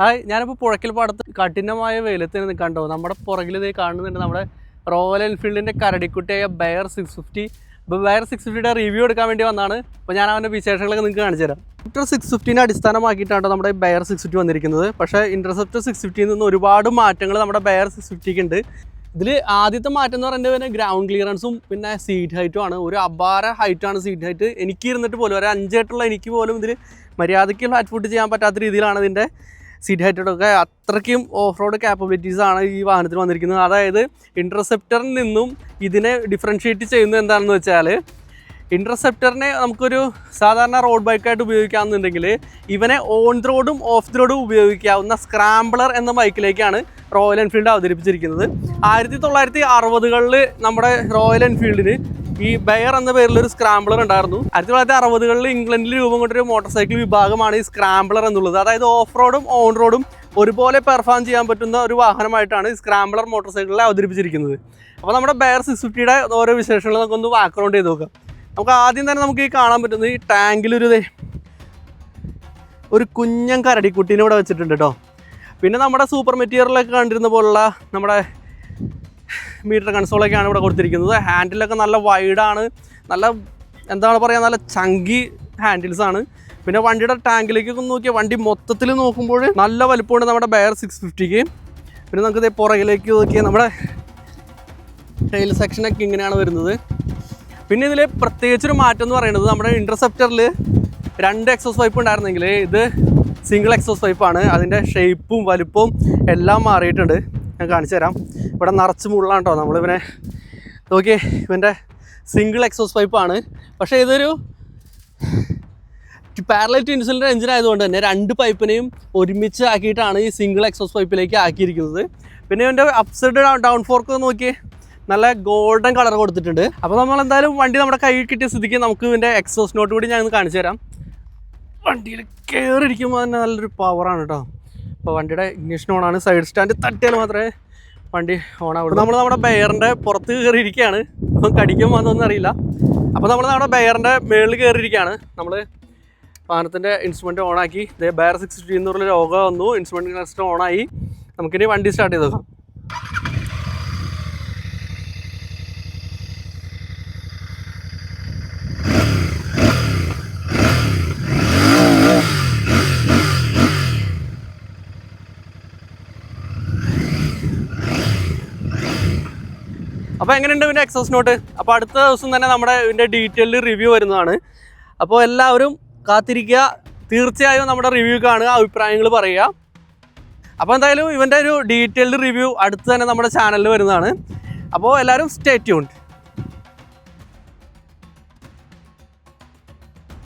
Hi ഞാനിപ്പോൾ പുഴയ്ക്കൽ പാടത്ത് കഠിനമായ വെയിലത്ത് നിൽക്കാണ്ടോ നമ്മുടെ പുറകിൽ ഇതേ കാണുന്നുണ്ട് നമ്മുടെ റോയൽ എൻഫീൽഡിന്റെ കരടിക്കുട്ടിയായ ബയർ സിക്സ് ഫിഫ്റ്റി ഇപ്പോൾ ബയർ സിക്സ് ഫിഫ്റ്റിയുടെ റിവ്യൂ എടുക്കാൻ വേണ്ടി വന്നാണ്. അപ്പോൾ ഞാൻ അവന്റെ വിശേഷങ്ങളൊക്കെ നിങ്ങൾക്ക് കാണിച്ചു തരാം. ഇന്റർ സിക്സ് ഫിഫ്റ്റീനെ അടിസ്ഥാനമാക്കിയിട്ടാണ് നമ്മുടെ ബയർ സിക്സ് ഫിഫ്റ്റി വന്നിരിക്കുന്നത്. പക്ഷേ ഇന്റർസെപ്റ്റർ സിക്സ് ഫിഫ്റ്റിയിൽ നിന്ന് ഒരുപാട് മാറ്റങ്ങൾ നമ്മുടെ ബയർ സിക്സ് ഫിഫ്റ്റിക്ക് ഉണ്ട്. ഇതിൽ ആദ്യത്തെ മാറ്റം എന്ന് പറയുന്നത് പിന്നെ ഗ്രൗണ്ട് ക്ലിയറൻസും പിന്നെ സീറ്റ് ഹൈറ്റും ആണ്. ഒരു അപാര ഹൈറ്റാണ് സീറ്റ് ഹൈറ്റ് എനിക്ക് ഇരുന്നിട്ട് പോലും ഒരു അഞ്ചായിട്ടുള്ള എനിക്ക് പോലും ഇതിൽ മര്യാദയ്ക്ക് ഫ്ലാറ്റ് ഫുഡ് ചെയ്യാൻ പറ്റാത്ത രീതിയിലാണ് ഇതിന്റെ സീറ്റ് ഹൈറ്റൊക്കെ അത്രയ്ക്കും ഓഫ് റോഡ് ക്യാപ്പബിലിറ്റീസ് ആണ് ഈ വാഹനത്തിൽ വന്നിരിക്കുന്നത്. അതായത് ഇന്റർസെപ്റ്ററിൽ നിന്നും ഇതിനെ ഡിഫറൻഷ്യേറ്റ് ചെയ്യുന്നത് എന്താണെന്ന് വെച്ചാൽ ഇന്റർസെപ്റ്ററിനെ നമുക്കൊരു സാധാരണ റോഡ് ബൈക്കായിട്ട് ഉപയോഗിക്കാമെന്നുണ്ടെങ്കിൽ ഇവനെ ഓൺ റോഡും ഓഫ് റോഡും ഉപയോഗിക്കാവുന്ന സ്ക്രാംബ്ലർ എന്ന ബൈക്കിലേക്കാണ് റോയൽ എൻഫീൽഡ് അവതരിപ്പിച്ചിരിക്കുന്നത്. ആയിരത്തി തൊള്ളായിരത്തി അറുപതുകളിൽ നമ്മുടെ റോയൽ എൻഫീൽഡിന് ഈ ബെയർ എന്ന പേരിൽ ഒരു സ്ക്രാംബ്ലർ ഉണ്ടായിരുന്നു. ആയിരത്തി തൊള്ളായിരത്തി അറുപതുകളിൽ ഇംഗ്ലണ്ടിൽ രൂപം കൊണ്ടൊരു മോട്ടോർ സൈക്കിൾ വിഭാഗമാണ് ഈ സ്ക്രാംബ്ലർ എന്നുള്ളത്. അതായത് ഓഫ് റോഡും ഓൺ റോഡും ഒരുപോലെ പെർഫോം ചെയ്യാൻ പറ്റുന്ന ഒരു വാഹനമായിട്ടാണ് ഈ സ്ക്രാംബ്ലർ മോട്ടോർ സൈക്കിളിൽ അവതരിപ്പിച്ചിരിക്കുന്നത്. അപ്പോൾ നമ്മുടെ ബെയർ ഫിഫ്റ്റിയുടെ ഓരോ വിശേഷങ്ങൾ നമുക്കൊന്ന് ബാക്ക്ഗ്രൗണ്ട് ചെയ്ത് നോക്കാം. നമുക്ക് ആദ്യം തന്നെ നമുക്ക് ഈ കാണാൻ പറ്റുന്നത് ഈ ടാങ്കിലൊരു ഒരു കുഞ്ഞൻ കരടിക്കുട്ടീനെ ഇവിടെ വെച്ചിട്ടുണ്ട് കേട്ടോ പിന്നെ നമ്മുടെ സൂപ്പർ മെറ്റീരിയലൊക്കെ കണ്ടിരുന്ന പോലുള്ള നമ്മുടെ മീറ്റർ കൺസോളൊക്കെയാണ് ഇവിടെ കൊടുത്തിരിക്കുന്നത്. ഹാൻഡിലൊക്കെ നല്ല വൈഡാണ് നല്ല എന്താണ് പറയുക നല്ല ചങ്കി ഹാൻഡിൽസ് ആണ്. പിന്നെ വണ്ടിയുടെ ടാങ്കിലേക്കൊക്കെ നോക്കിയാൽ വണ്ടി മൊത്തത്തിൽ നോക്കുമ്പോൾ നല്ല വലുപ്പമുണ്ട് നമ്മുടെ ബയർ സിക്സ് ഫിഫ്റ്റിക്ക് പിന്നെ നമുക്ക് ഇതേ പുറകിലേക്ക് നോക്കിയാൽ നമ്മുടെ ടൈൽ സെക്ഷനൊക്കെ ഇങ്ങനെയാണ് വരുന്നത്. പിന്നെ ഇതിൽ പ്രത്യേകിച്ചൊരു മാറ്റം എന്ന് പറയുന്നത് നമ്മുടെ ഇന്റർസെപ്റ്ററിൽ രണ്ട് എക്സോസ് വൈപ്പ് ഉണ്ടായിരുന്നെങ്കിൽ ഇത് സിംഗിൾ എക്സോസ് പൈപ്പാണ് അതിന്റെ ഷേപ്പും വലുപ്പവും എല്ലാം മാറിയിട്ടുണ്ട്. ഞാൻ കാണിച്ചു തരാം. ഇവിടെ നിറച്ച് മുള്ളാണ് കേട്ടോ. നമ്മളിവനെ നോക്കി ഇവന്റെ സിംഗിൾ എക്സോസ് പൈപ്പാണ് പക്ഷേ ഇതൊരു പാരലൽ ഇൻസുലിന്റെ എഞ്ചിൻ ആയതുകൊണ്ട് തന്നെ രണ്ട് പൈപ്പിനെയും ഒരുമിച്ച് ആക്കിയിട്ടാണ് ഈ സിംഗിൾ എക്സോസ് പൈപ്പിലേക്ക് ആക്കിയിരിക്കുന്നത്. പിന്നെ ഇതിന്റെ അപ്സൈഡ് ഡൗൺ ഫോർക്ക് നോക്കി നല്ല ഗോൾഡൻ കളർ കൊടുത്തിട്ടുണ്ട്. അപ്പോൾ നമ്മൾ എന്തായാലും വണ്ടി നമ്മുടെ കയ്യിൽ കിട്ടിയ സ്ഥിതിക്ക് നമുക്ക് ഇതിന്റെ എക്സോസ് നോട്ട് കൂടി ഞാൻ കാണിച്ചു തരാം. വണ്ടിയിൽ കയറിയിരിക്കുമ്പോൾ തന്നെ നല്ലൊരു പവറാണ് കേട്ടോ. അപ്പോൾ വണ്ടിയുടെ ഇഗ്നിഷൻ ഓണാണ് സൈഡ് സ്റ്റാൻഡ് തട്ടിയാൽ മാത്രമേ വണ്ടി ഓണാവുള്ളൂ നമ്മൾ നമ്മുടെ ബെയറിന്റെ പുറത്ത് കയറിയിരിക്കുകയാണ്. അപ്പം കടിക്കുമ്പോൾ അതൊന്നും അറിയില്ല. അപ്പോൾ നമ്മൾ നമ്മുടെ ബെയറിന്റെ മേളിൽ കയറിയിരിക്കുകയാണ്. നമ്മൾ വാഹനത്തിന്റെ ഇൻസ്ട്രുമെന്റ് ഓണാക്കി ഇതേ ബെയർ സിക്സ് ഫിഫ്റ്റി എന്ന് പറഞ്ഞ ലോഗോ വന്നു. ഇൻസ്ട്രുമെന്റ് ക്ലസ്റ്റർ ഓണായി നമുക്കിനി വണ്ടി സ്റ്റാർട്ട് ചെയ്ത് നോക്കാം. അപ്പോൾ എങ്ങനെയുണ്ട് ഇതിന്റെ എക്സോസ് നോട്ട്? അപ്പോൾ അടുത്ത ദിവസം തന്നെ നമ്മുടെ ഇതിന്റെ ഡീറ്റെയിൽഡ് റിവ്യൂ വരുന്നതാണ്. അപ്പോൾ എല്ലാവരും കാത്തിരിക്കുക. തീർച്ചയായും നമ്മുടെ റിവ്യൂ കാണുക അഭിപ്രായങ്ങൾ പറയുക. അപ്പോൾ എന്തായാലും ഇവന്റെ ഒരു ഡീറ്റെയിൽഡ് റിവ്യൂ അടുത്ത് തന്നെ നമ്മുടെ ചാനലിൽ വരുന്നതാണ്. അപ്പോൾ എല്ലാവരും സ്റ്റേ ട്യൂൺഡ്